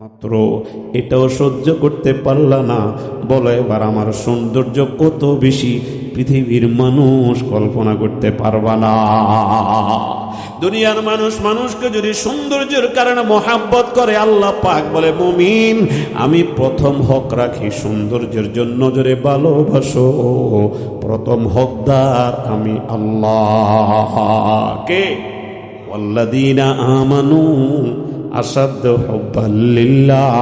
মাত্র, এটাও সহ্য করতে পারলা না। বলে এবার আমার সৌন্দর্য কত বেশি? পৃথিবীর মানুষ কল্পনা করতে পারবা না। দুনিয়ার মানুষ মানুষকে যদি সৌন্দর্যের কারণে মোহাব্বত করে, আল্লাহ পাক বলে, মুমিন, আমি প্রথম হক রাখি, সৌন্দর্যের জন্য জোরে ভালোবাসো। প্রথম হকদার আমি আল্লাহ। কে? আল্লাদিনা আমানু আসাদ্য হব্বাল্লিল্লাহ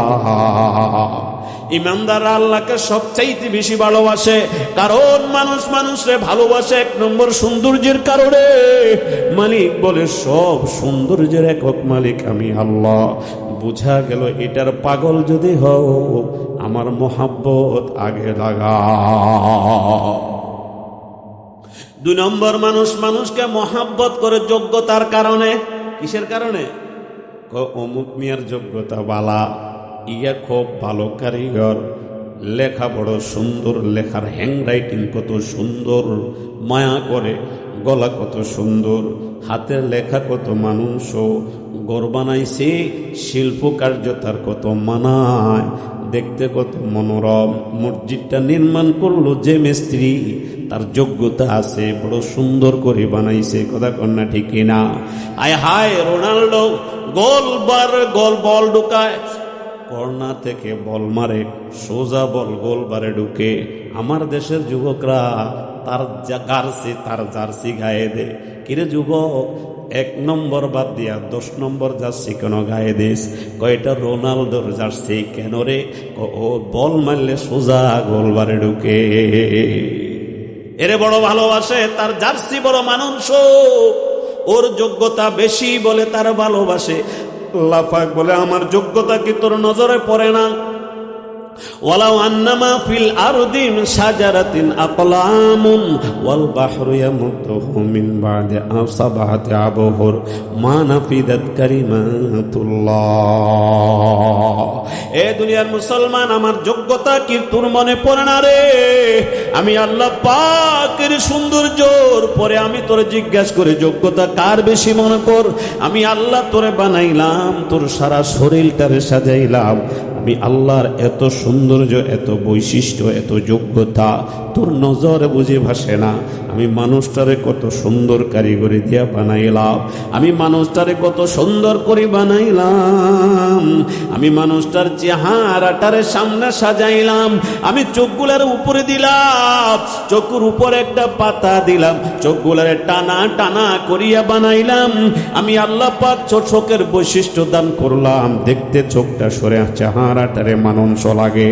ইমানদাররা আল্লাহকে সবচাইতে বেশি ভালোবাসে। কারণ মানুষ মানুষে ভালোবাসে এক নম্বর সৌন্দর্যের কারণে। মালিক বলে, সব সৌন্দর্যের একক মালিক আমি আল্লাহ। বুঝা গেল, এটার পাগল যদি হও, আমার মহাব্বত আগে লাগা। দুই নম্বর, মানুষ মানুষকে মহাব্বত করে যোগ্যতার কারণে। কিসের কারণে? অমুক মিয়ার যোগ্যতা বালা। ইয়া খুব ভালো কারিগর। লেখা বড় সুন্দর, লেখার হ্যান্ড রাইটিং কত সুন্দর। মায়া করে, গলা কত সুন্দর। হাতের লেখা কত মানুষ। গর বানাইছে শিল্প কার্য তার কত মানায়। দেখতে কত মনোরম। মসজিদটা নির্মাণ করল যে মিস্ত্রি, তার যোগ্যতা আছে, বড় সুন্দর করে বানাইছে, কথা কন্যা ঠিক না আয় হায়, রোনাল্ডো গোল বার গোল বল ঢুকায়। কর্না থেকে বল মারে, সোজা বল গোল বারে ঢুকে। আমার দেশের যুবকরা তার জার্সি তার জার্সি গায়ে দে। কিরে যুবক, এক নম্বর বাদ দিয়া দশ নম্বর জার্সি কেন গায়ে দিস? কয়টা রোনালদোর জার্সি কেন রে? ও বল মারলে সোজা গোল বারে ঢুকে। এরে বড় ভালোবাসে, তার জার্সি বড় মানুষ ওর যোগ্যতা বেশি বলে তার ভালোবাসে। লাফাক বলে, আমার যোগ্যতা কি তোর নজরে পড়ে না? দুনিয়ার মুসলমান, আমার যোগ্যতা কি তোর মনে পড়ে না রে? আমি আল্লাহ পাকের সৌন্দর্যর পরে আমি তোর জিজ্ঞাস করে, যোগ্যতা কার বেশি মনে কর? আমি আল্লাহ তোরে বানাইলাম, তোর সারা শরীরটারে সাজাইলাম। আমি আল্লাহর এত সৌন্দর্য, এত বৈশিষ্ট্য, এত যোগ্যতা তোর নজরে বুঝে ভাসে না। আমি মানুষটারে কত সুন্দর কারিগরি দিয়া বানাইলাম। আমি মানুষটারে কত সুন্দর করে বানাইলাম। আমি মানুষটার চেহারাটারে সামনে সাজাইলাম। আমি চোখগুলার উপরে দিলাম। চোখের উপরে একটা পাতা দিলাম। চোখগুলারে টানা টানা করিয়া বানাইলাম। আমি আল্লাহ পাক চোখের বৈশিষ্ট্য দান করলাম। দেখতে চোখটা সরে চেহারাটারে মানুষ লাগে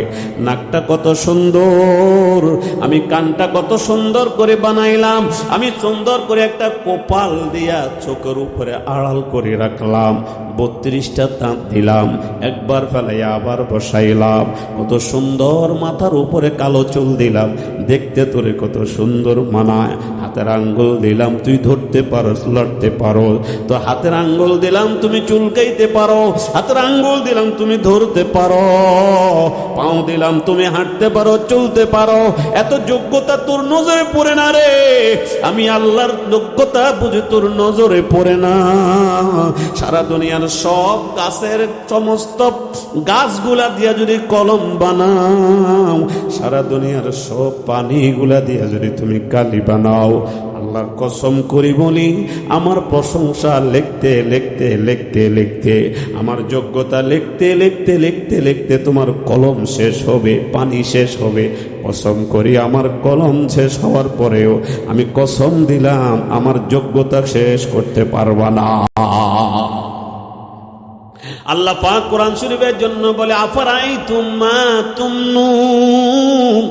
নাকটা কত সুন্দর, আমি কানটা কত সুন্দর করে বানাইলাম, আমি সুন্দর করে একটা কোপাল দিয়া চোখের উপরে আড়াল করে রাখলাম, বত্রিশটা তাঁত দিলাম, একবার ফেলাইয়া আবার বসাইলাম, কত সুন্দর মাথার উপরে কালো চুল দিলাম, দেখতে তোরে কত সুন্দর মানায়, হাতের আঙ্গুল দিলাম, তুই ধরতে পারো লড়তে পারো তো হাতের আঙ্গুল দিলাম, তুমি চুলকাইতে পারো, হাতের আঙ্গুল দিলাম, তুমি ধরতে পারো পাও দিলাম, তুমি হাঁটতে পারো, চলতে পারো। এত যোগ্যতা তোর নজরে পড়ে না রে। আমি আল্লাহর যোগ্যতা বুঝে তোর নজরে পড়ে না। সারা দুনিয়ার সব গাছের সমস্ত গাছগুলা দিয়া যদি কলম বানাও, সারা দুনিয়ার সব পানিগুলা দিয়া যদি তুমি কালি বানাও আল্লাহর কসম করি বলি, আমার প্রশংসা লিখতে লিখতে লিখতে লিখতে, আমার যোগ্যতা লিখতে লিখতে লিখতে লিখতে তোমার কলম শেষ হবে, পানি শেষ হবে। কসম করি আমার কলম শেষ হওয়ার পরেও আমি কসম দিলাম, আমার যোগ্যতা শেষ করতে পারবা না। আল্লাহ পাক কোরআন শরীফের জন্য বলে আফারাই তুম্মা তুমনুন?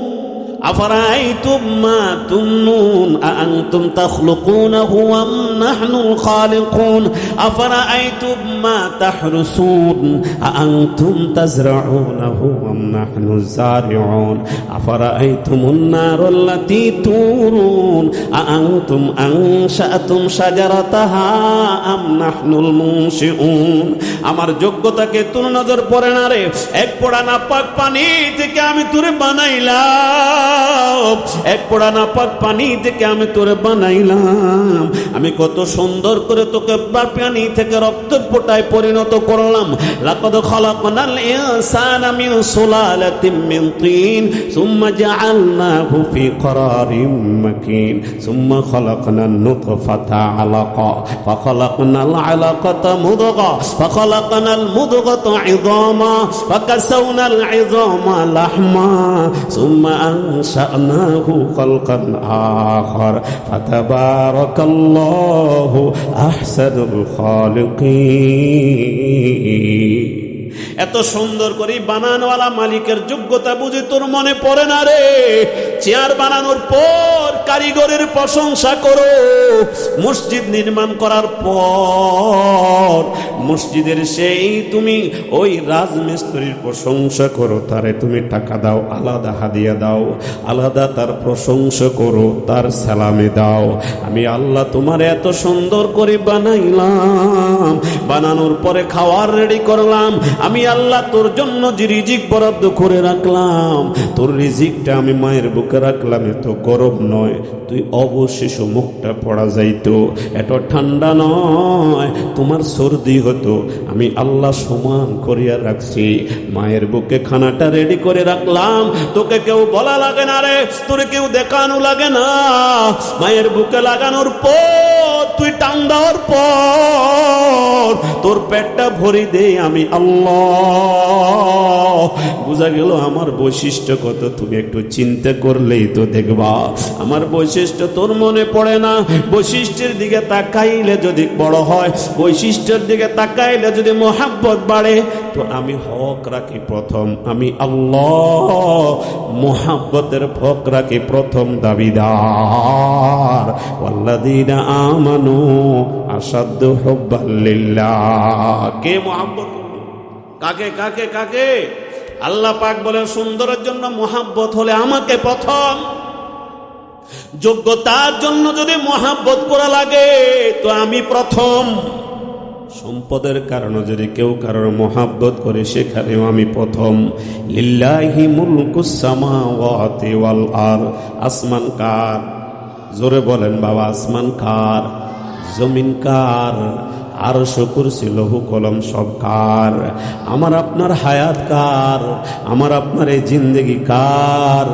أفرأيتم ما تمنون أأنتم تخلقونه أم نحن الخالقون أفرأيتم ما تحرسون أأنتم تزرعونه أم نحن الزارعون أفرأيتم النار التي تورون أأنتم أنشأتم شجرتها أم نحن المنشئون আমার যোগ্যতাকে তোর নজর পড়ে না রে এক পড়া না পাক পানি থেকে আমি তোরে বানাইলাম এক পোড়া নাপাক পানি থেকে আমি তোরে বানাইলাম আমি কত সুন্দর করে তোকে বা পানি থেকে রক্ত ফোটায় পরিণত করলাম লাকদ খলাকনাল ইনসানা মিন সুলালাতিন মিন তিন সুম্মা জাআলনাহু ফি قرارٍ مكين ثم خلقنا النطفة علقة فخلقنا العلقة مضغة فخلقنا المضغة عظاما فكسونا العظام لحما ثم أنشأناه خلقا آخر فتبارك الله أحسن الخالقين এত সুন্দর করে বানানোওয়ালা মালিকের যোগ্যতা বুঝি তোর মনে পড়ে না রে চেয়ার বানানোর পর কারিগরের প্রশংসা করো মসজিদ নির্মাণ করার পর মসজিদের সেই তুমি ওই রাজমিস্ত্রির প্রশংসা করো, তারে তুমি টাকা দাও, আলাদা হাদিয়া দাও, আলাদা তার প্রশংসা করো, তার সালামে দাও। আমি আল্লাহ তোমার এত সুন্দর করে বানাইলাম, বানানোর পরে খাওয়ার রেডি করলাম, আমি আল্লাহ তোর জন্য যে রিজিক বরাদ্দ করে রাখলাম, তোর রিজিকটা আমি মায়ের বুকে রাখলাম, এত গরম নয়, তুই অবশেষ মুখটা পড়া যাইতো, এত ঠান্ডা নয়, তোমার সর্দি হতো আমি আল্লাহ সমান করিয়া রাখছি। মায়ের বুকে খানাটা রেডি করে রাখলাম। তোকে কেউ বলা লাগে না রে। তোরে কেউ দেখানো লাগে না। মায়ের বুকে লাগানোর পর টান দেওয়ার পর তোর পেটটা ভরি দে আমি আল্লাহ। বোঝা গেল আমার বৈশিষ্ট্য কত? তুমি একটু চিন্তা করলেই তো দেখবা। আমার বৈশিষ্ট্য তোর মনে পড়ে না। বৈশিষ্ট্যের দিকে তাকাইলে যদি বড় হয়, বৈশিষ্ট্যের দিকে তাকাইলে যদি মোহাব্বত বাড়ে, তো আমি হক রাখি প্রথম, আমি আল্লাহ। মোহাব্বতের হক রাখি প্রথম দাবিদার। আমানু হুব্বাল্লিল্লাহ কে করবে কাকে কাকে কাকে? আল্লাহ পাক বলে সুন্দরের জন্য মোহাব্বত হলে আমাকে প্রথম। যোগ্যতার জন্য যদি মোহাব্বত করা লাগে, তো আমি প্রথম। সম্পদের কারণে যদি কেউ কারোর মোহাব্বত করে, সেখানেও আমি প্রথম। লিল্লাহি মুলকুস সামাওয়াতি ওয়াল আর আসমান কার? জোরে বলেন বাবা, আসমান কার? জমিন কার, আর শুকুর লহু কলম সব কার। আমার আপনার হায়াত কার, আমার আপনার এই জিন্দগি কার।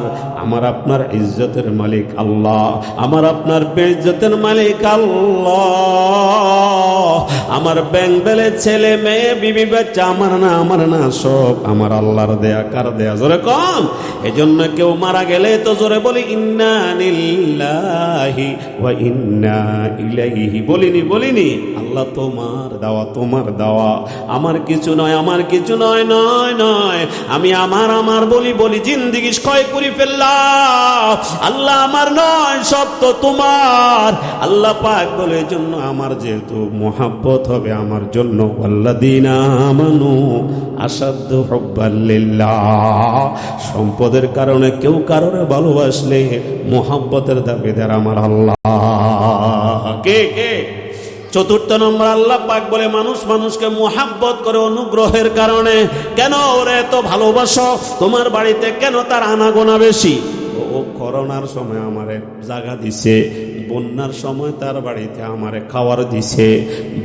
আমার আপনার ইজ্জতের মালিক আল্লাহ, আমার আপনার বেইজ্জতের মালিক আল্লাহ। আমার ব্যাংক বেলে ছেলে, মেয়ে, বিবি, বাচ্চা, আমার না আমার না, সব আমার আল্লাহর দেয়া, কার দেয়া? জোরে কম। এই জন্য কেউ মারা গেলে তো জোরে বলি, ইন্না নিল্লাহি ওয়া ইন্না ইলাইহি। বলিনি বলিনি। আল্লাহ তোমার দেওয়া তোমার দেওয়া। আমার কিছু নয়, আমার কিছু নয় নয় নয়। আমি আমার আমার বলি বলি জিন্দিগি ক্ষয় করে ফেললাম। আল্লাহ আমার নয়, সব তো তোমার। আল্লাহ পাক বলে জন্য আমার যেহেতু মোহাব্বত হবে, আমার জন্য আসাধ্য হব্বাল্লিল্লাহ সম্পদের কারণে কেউ কারোরে ভালোবাসলে মোহাব্বতের দাবিদার আমার আল্লাহ। কে কে? চতুর্থ নম্বর আল্লাহ পাক বলে, মানুষ মানুষকে মোহাব্বত করে অনুগ্রহের কারণে কেন ওরে এত ভালোবাসো? তোমার বাড়িতে কেন তার আনাগোনা বেশি? ও করোনার সময় আমারে জায়গা দিছে। বন্যার সময় তার বাড়িতে আমারে খাওয়ার দিছে।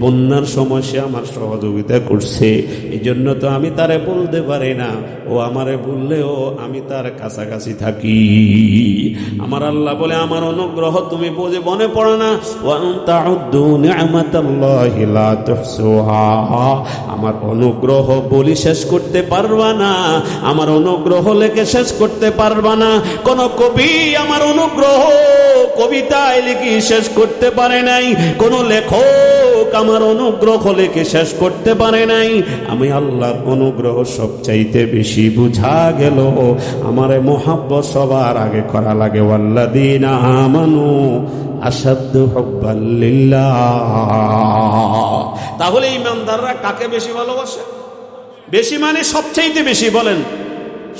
বন্যার সময় সে আমার সহযোগিতা করছে। এই জন্য তো আমি তারে বলতে পারি না। ও আমারে বললেও আমি তার কাছাকাছি থাকি। আমার আল্লাহ বলে, আমার অনুগ্রহ তুমি বুঝে মনে পড়ে না। আমার অনুগ্রহ বলি শেষ করতে পারবা না। আমার অনুগ্রহ লেখে শেষ করতে পারবা না। কোন কবি আমার অনুগ্রহ কবিতায় লিখি শেষ করতে পারে নাই। কোন লেখক আমার অনুগ্রহ লেখে শেষ করতে পারে নাই। আমি আল্লাহর অনুগ্রহ সবচাইতে বেশি বুঝা গেল, আমারে মোহাব্বত সবার আগে করা লাগে ওয়াল্লাদিনা আমানু আসাদ্দু হব্বাল্লিল্লাহ তাহলে ইমানদাররা কাকে বেশি ভালোবাসে? বেশি মানে সবচাইতে বেশি বলেন।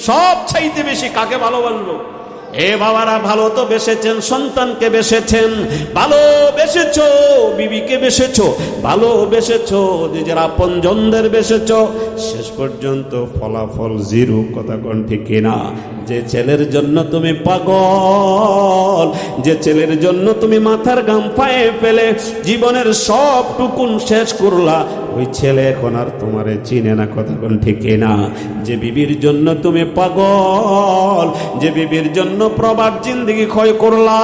সবচাইতে বেশি কাকে ভালোবাসলো এ বাবারা, ভালো তো বেসেছেন, সন্তানকে বেসেছেন, ভালো বেসেছ, বিবিকে বেসেছ, ভালো বেসেছ, নিজের আপন জনদের বেসেছ, শেষ পর্যন্ত ফলাফল জিরো, কথা কোন ঠিক কিনা? যে ছেলের জন্য তুমি পাগল, যে ছেলের জন্য তুমি মাথার গাম পায়ে ফেলে, জীবনের সব টুকুন শেষ করলা ওই ছেলে এখন আর তোমারে চিনে না কোন ঠিক না যে বিবির জন্য তুমি পাগল, যে বিবির জন্য প্রবাদ জিন্দিগি ক্ষয় করলা।